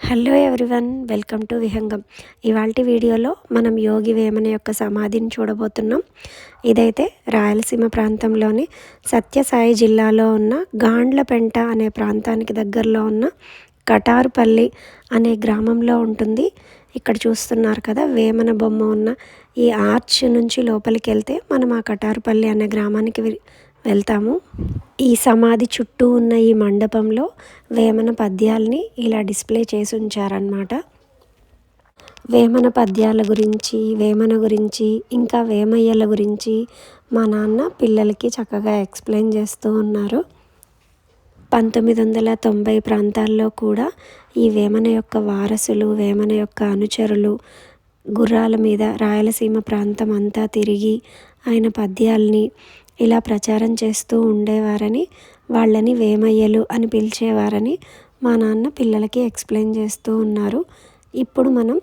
Hello everyone welcome to Vihangam. ఇవాళ వీడియోలో మనం యోగి వేమన యొక్క సమాధిని చూడబోతున్నాం. ఇదైతే రాయలసీమ ప్రాంతంలోని సత్యసాయి జిల్లాలో ఉన్న గాండ్లపెంట అనే ప్రాంతానికి దగ్గరలో ఉన్న కటారుపల్లి అనే గ్రామంలో ఉంటుంది. ఇక్కడ చూస్తున్నారు కదా వేమన బొమ్మ ఉన్న ఈ ఆర్చ్ నుంచి లోపలికి వెళ్తే మనం ఆ కటారుపల్లి అనే గ్రామానికి వెళ్తాము. ఈ సమాధి చుట్టూ ఉన్న ఈ మండపంలో వేమన పద్యాల్ని ఇలా డిస్ప్లే చేసి ఉంచారనమాట వేమన పద్యాల గురించి వేమన గురించి ఇంకా వేమయ్యల గురించి మా నాన్న పిల్లలకి చక్కగా ఎక్స్ప్లెయిన్ చేస్తూ ఉన్నారు. పంతొమ్మిది వందల తొంభై ప్రాంతాల్లో కూడా ఈ వేమన యొక్క వారసులు వేమన యొక్క అనుచరులు గుర్రాల మీద రాయలసీమ ప్రాంతం అంతా తిరిగి ఆయన పద్యాల్ని ఇలా ప్రచారం చేస్తూ ఉండేవారని వాళ్ళని వేమయ్యలు అని పిలిచేవారని మా నాన్న పిల్లలకి ఎక్స్ప్లెయిన్ చేస్తూ ఉన్నారు. ఇప్పుడు మనం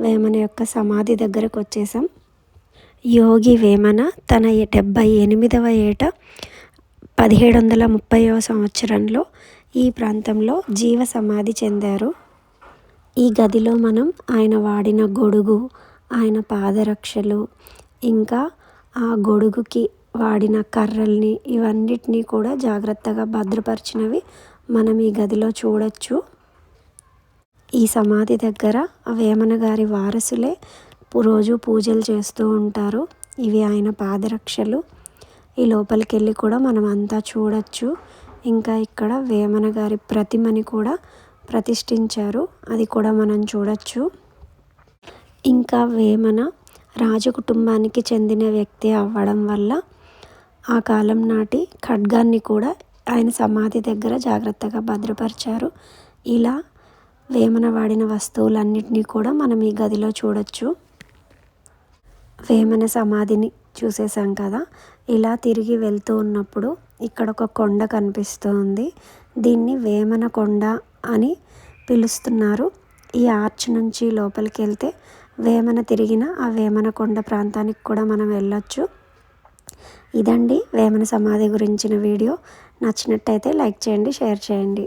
వేమన యొక్క సమాధి దగ్గరకు వచ్చేసాం యోగి వేమన తన డెబ్భై ఎనిమిదవ ఏట పదిహేడు వందల ముప్పైవ సంవత్సరంలో ఈ ప్రాంతంలో జీవ సమాధి చెందారు. ఈ గదిలో మనం ఆయన వాడిన గొడుగు ఆయన పాదరక్షలు ఇంకా ఆ గొడుగుకి వాడిన కర్రల్ని ఇవన్నిటినీ కూడా జాగ్రత్తగా భద్రపరిచినవి మనం ఈ గదిలో చూడొచ్చు. ఈ సమాధి దగ్గర వేమన గారి వారసులే రోజు పూజలు చేస్తూ ఉంటారు. ఇవి ఆయన పాదరక్షలు. ఈ లోపలికి వెళ్ళి కూడా మనం అంతా చూడొచ్చు. ఇంకా ఇక్కడ వేమన గారి ప్రతిమని కూడా ప్రతిష్ఠించారు. అది కూడా మనం చూడొచ్చు. ఇంకా వేమన రాజకుటుంబానికి చెందిన వ్యక్తి అవ్వడం వల్ల ఆ కాలం నాటి ఖడ్గాన్ని కూడా ఆయన సమాధి దగ్గర జాగ్రత్తగా భద్రపరిచారు. ఇలా వేమన వాడిన వస్తువులన్నిటినీ కూడా మనం ఈ గదిలో చూడొచ్చు. వేమన సమాధిని చూసేసాం కదా? ఇలా తిరిగి వెళ్తూ ఉన్నప్పుడు ఇక్కడ ఒక కొండ కనిపిస్తుంది. దీన్ని వేమన కొండ అని పిలుస్తున్నారు. ఈ ఆర్చ్ నుంచి లోపలికి వెళ్తే వేమన తిరిగిన ఆ వేమన కొండ ప్రాంతానికి కూడా మనం వెళ్ళొచ్చు. ఇదండి వేమన సమాధి గురించిన వీడియో. నచ్చినట్టయితే లైక్ చేయండి షేర్ చేయండి.